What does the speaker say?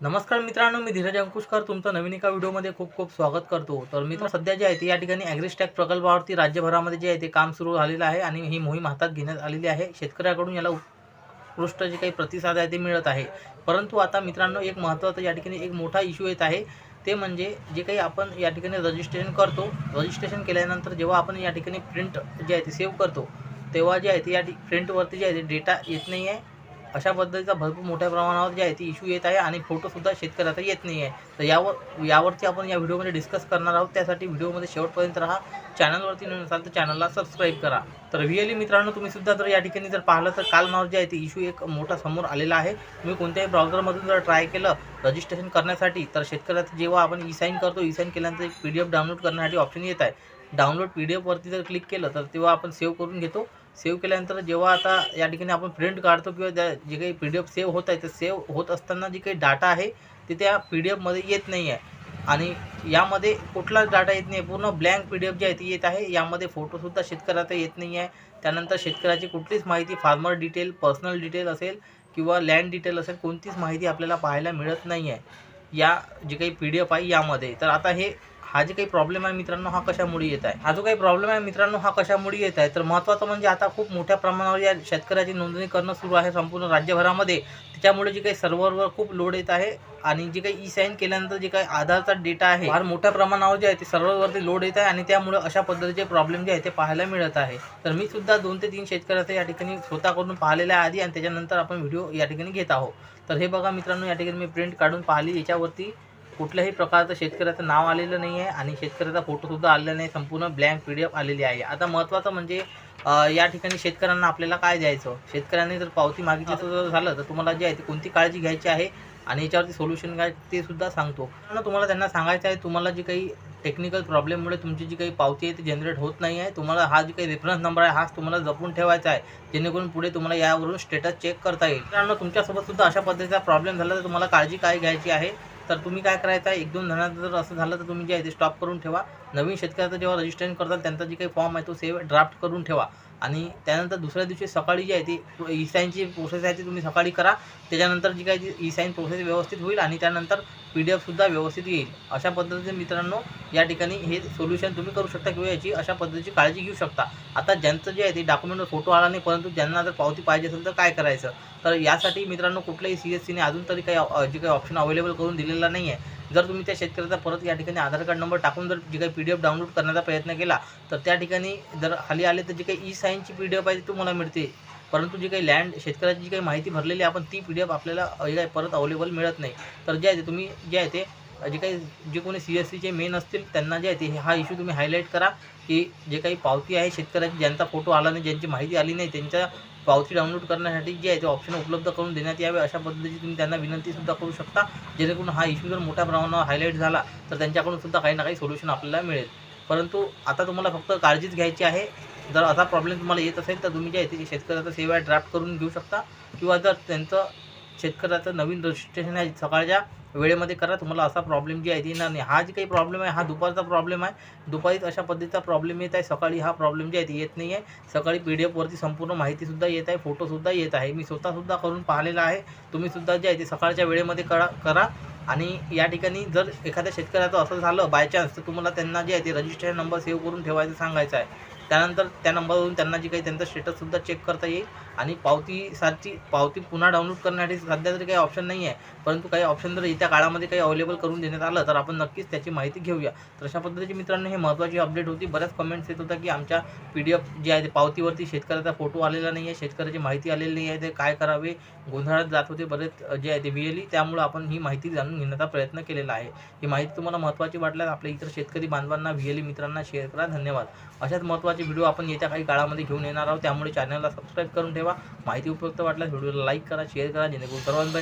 नमस्कार मित्रांनो मी धीरज अंकुशकर. तुमचं नवीन एका व्हिडिओमध्ये खूप खूप स्वागत करतो. तर मित्र सध्या जे आहे ते या ठिकाणी ॲग्रिस्टॅक प्रकल्पावरती राज्यभरामध्ये जे आहे ते काम सुरू झालेलं आहे आणि ही मोहीम हातात घेण्यात आलेली आहे. शेतकऱ्याकडून याला उत्कृष्ट जे काही प्रतिसाद आहे ते मिळत आहे. परंतु आता मित्रांनो एक महत्त्वाचा या ठिकाणी एक मोठा इश्यू येत आहे. ते म्हणजे जे काही आपण या ठिकाणी रजिस्ट्रेशन करतो रजिस्ट्रेशन केल्यानंतर जेव्हा आपण या ठिकाणी प्रिंट जे आहे ते सेव्ह करतो तेव्हा जे आहे ते या प्रिंटवरती जे आहे ते डेटा येत नाही आहे अशा पद्धतीचा भरपूर मोठ्या प्रमाणावर जे आहे ती इश्यू येत आहे आणि फोटोसुद्धा शेतकऱ्याचा येत नाही आहे. तर यावर यावरती आपण या व्हिडिओमध्ये डिस्कस करणार आहोत. त्यासाठी व्हिडिओमध्ये शेवटपर्यंत राहा. चॅनलवरती नवीन असाल तर चॅनलला सबस्क्राईब करा. तर रिअली मित्रांनो तुम्ही सुद्धा जर या ठिकाणी जर पाहिलं तर काल नाव जे आहे ते इश्यू एक मोठा समोर आलेला आहे. तुम्ही कोणत्याही ब्राउझरमधून जर ट्राय केलं रजिस्ट्रेशन करण्यासाठी तर शेतकऱ्याचं जेव्हा आपण ई साईन करतो ई साईन केल्यानंतर एक पी डी एफ डाउनलोड करण्यासाठी ऑप्शन येत आहे. डाउनलोड पी डी एफवरती जर क्लिक केलं तर तेव्हा आपण सेव्ह करून घेतो. सेव्ह केल्यानंतर जेव्हा आता या ठिकाणी आपण प्रिंट काढतो किंवा त्या जे काही पी डी एफ सेव्ह होत आहे तर सेव्ह होत असताना जे काही डाटा आहे ते त्या पी डी एफमध्ये येत नाही आहे. आणि यामध्ये कुठलाच डाटा येत नाही पूर्ण ब्लँक पी डी एफ जी आहे ती येत आहे. यामध्ये फोटोसुद्धा शेतकऱ्याचा येत नाही आहे. त्यानंतर शेतकऱ्याची कुठलीच माहिती फार्मर डिटेल पर्सनल डिटेल असेल किंवा लँड डिटेल असेल कोणतीच माहिती आपल्याला पाहायला मिळत नाही आहे. या जे काही पी डी एफ आहे यामध्ये. तर आता हे हा जे काही प्रॉब्लेम आहे मित्रांनो हा कशामुळे येत आहे? हा जो काही प्रॉब्लेम आहे मित्रांनो हा कशामुळे येत आहे? तर महत्त्वाचं म्हणजे आता खूप मोठ्या प्रमाणावर या शेतकऱ्याची नोंदणी करणं सुरू आहे संपूर्ण राज्यभरामध्ये. त्याच्यामुळे जे काही सर्व्हरवर खूप लोड येत आहे आणि जे काही ई साईन केल्यानंतर जे काही आधारचा डेटा आहे फार मोठ्या प्रमाणावर जे आहे ते सर्व्हरवरती लोड येत आहे आणि त्यामुळे अशा पद्धतीचे प्रॉब्लेम जे आहे ते पाहायला मिळत आहे. तर मी सुद्धा दोन ते तीन शेतकऱ्याचं या ठिकाणी स्वतः करून पाहिलेल्या आहे आधी आणि त्याच्यानंतर आपण व्हिडिओ या ठिकाणी घेत आहोत. तर हे बघा मित्रांनो या ठिकाणी मी प्रिंट काढून पाहिली. याच्यावरती कुठल्याही प्रकारचं शेतकऱ्याचं नाव आलेलं नाही आहे आणि शेतकऱ्याचा फोटोसुद्धा आलेला नाही. संपूर्ण ब्लँक पी डी एफ आलेली आहे. आता महत्त्वाचं म्हणजे या ठिकाणी शेतकऱ्यांना आपल्याला काय द्यायचं? शेतकऱ्यांनी जर पावती मागितली तर झालं तर तुम्हाला जे आहे ते कोणती काळजी घ्यायची आहे आणि याच्यावरती सोल्युशन काय ते सुद्धा सांगतो. पण तुम्हाला त्यांना सांगायचं आहे तुम्हाला जी काही टेक्निकल प्रॉब्लेममुळे तुमची जी काही पावती आहे ती जनरेट होत नाही आहे. तुम्हाला हा जी काही रेफरन्स नंबर आहे हाच तुम्हाला जपून ठेवायचा आहे. जेणेकरून पुढे तुम्हाला यावरून स्टेटस चेक करता येईल. कारण तुमच्यासोबत सुद्धा अशा पद्धतीचा प्रॉब्लेम झाला तर तुम्हाला काळजी काय घ्यायची आहे? तर तुम्ही काय करायचं आहे? एक दोन जणांचं जर असं झालं तर तुम्ही जे आहे ते स्टॉप करून ठेवा. नवीन शेतकऱ्याचं जेव्हा रजिस्ट्रेशन करतात त्यांचा जे काही फॉर्म आहे तो सेव्ह ड्राफ्ट करून ठेवा. आणि त्यानंतर दुसऱ्या दिवशी सकाळी जी आहे ती ई साईनची प्रोसेस आहे ती तुम्ही सकाळी करा. त्याच्यानंतर जी काही ई साईन प्रोसेस व्यवस्थित होईल आणि त्यानंतर पी डी एफसुद्धा व्यवस्थित येईल. अशा पद्धतीने मित्रांनो या ठिकाणी हे सोल्युशन तुम्ही करू शकता किंवा याची अशा पद्धतीची काळजी घेऊ शकता. आता ज्यांचं जे आहे ते डॉक्युमेंट फोटो आला नाही परंतु ज्यांना जर पावती पाहिजे असेल तर काय करायचं? तर यासाठी मित्रांनो कुठल्याही सी एस सीने अजून तरी काही जे काही ऑप्शन अवेलेबल करून दिलेला नाही आहे जर तुम्ही त्या शेतकऱ्याचा परत या ठिकाणी आधार कार्ड नंबर टाकून जर जे काही पी डी एफ डाउनलोड करण्याचा प्रयत्न केला तर त्या ठिकाणी जर खाली आले तर जे काही ई साईनची पी डी एफ आहे ती तुम्हाला मिळते. परंतु जी काही लँड शेतकऱ्याची जी काही माहिती भरलेली आहे आपण ती पी डी एफ आपल्याला जे काही परत अवेलेबल मिळत नाही. तर जे आहे ते तुम्ही जे आहे ते जे काही जे कोणी सी एस सीचे मेन असतील त्यांना जे आहे ते हा इश्यू तुम्ही हायलाईट करा की जे काही पावती आहे शेतकऱ्याची ज्यांचा फोटो आला नाही ज्यांची माहिती आली नाही त्यांच्या पावती डाउनलोड करण्यासाठी जे आहे ते ऑप्शन उपलब्ध करून देण्यात यावे अशा पद्धतीची तुम्ही त्यांना विनंतीसुद्धा करू शकता. जेणेकरून हा इश्यू जर मोठ्या प्रमाणावर हायलाईट झाला तर त्यांच्याकडून सुद्धा काही ना काही सोल्युशन आपल्याला मिळेल. परंतु आता तुम्हाला फक्त काळजीच घ्यायची आहे जर असा प्रॉब्लेम तुम्हाला येत असेल तर तुम्ही ज्या आहे शेतकऱ्याचा सेवा ड्राफ्ट करून घेऊ शकता. किंवा जर त्यांचं शेतकऱ्याचं नवीन रजिस्ट्रेशन आहे सकाळच्या वेळेमध्ये करा. तुम्हाला असा प्रॉब्लेम जी आहे ती येणार नाही. हा जे काही प्रॉब्लेम आहे हा दुपारचा प्रॉब्लेम आहे. दुपारीच अशा पद्धतीचा प्रॉब्लेम येत आहे. सकाळी हा प्रॉब्लेम जे आहे ते येत नाही आहे सकाळी पी डी एफवरती संपूर्ण माहितीसुद्धा येत आहे. फोटोसुद्धा येत आहे. मी स्वतःसुद्धा करून पाहिलेला आहे. तुम्हीसुद्धा जे आहे ते सकाळच्या वेळेमध्ये करा करा. आणि या ठिकाणी जर एखाद्या शेतकऱ्याचं असं झालं बाय चान्स तर तुम्हाला त्यांना जे आहे ते रजिस्ट्रेशन नंबर सेव्ह करून ठेवायचं सांगायचं आहे. त्यानंतर त्या नंबरवरून त्यांना जे काही त्यांचा स्टेटससुद्धा चेक करता येईल. आणि पावतीसाठी पावती पुन्हा डाउनलोड करण्यासाठी सध्या तरी काही ऑप्शन नाही आहे परंतु काही ऑप्शन जर येत्या काळामध्ये काही अवेलेबल करून देण्यात आलं तर आपण नक्कीच त्याची माहिती घेऊया. तर अशा पद्धतीची मित्रांनो हे महत्त्वाची अपडेट होती. बऱ्याच कमेंट्स येत होता की आमच्या पी डी एफ जे आहे ते पावतीवरती शेतकऱ्याचा फोटो आलेला नाही आहे शेतकऱ्याची माहिती आलेली नाही आहे ते काय करावे? गोंधळात जात होते बरेच जे आहे ते वियली त्यामुळं आपण ही माहिती जाणून घेण्याचा प्रयत्न केलेला आहे. ही माहिती तुम्हाला महत्त्वाची वाटल्यास आपल्या इतर शेतकरी बांधवांना व्हिएली मित्रांना शेअर करा. धन्यवाद. अशाच महत्त्वाचे व्हिडिओ आपण येत्या काही काळामध्ये घेऊन येणार आहोत. त्यामुळे चॅनलला सबस्क्राईब करून ठेवा. माहिती उपयुक्त वाटल्यास व्हिडिओला लाईक करा शेअर करा जेणेकरून सर्वांना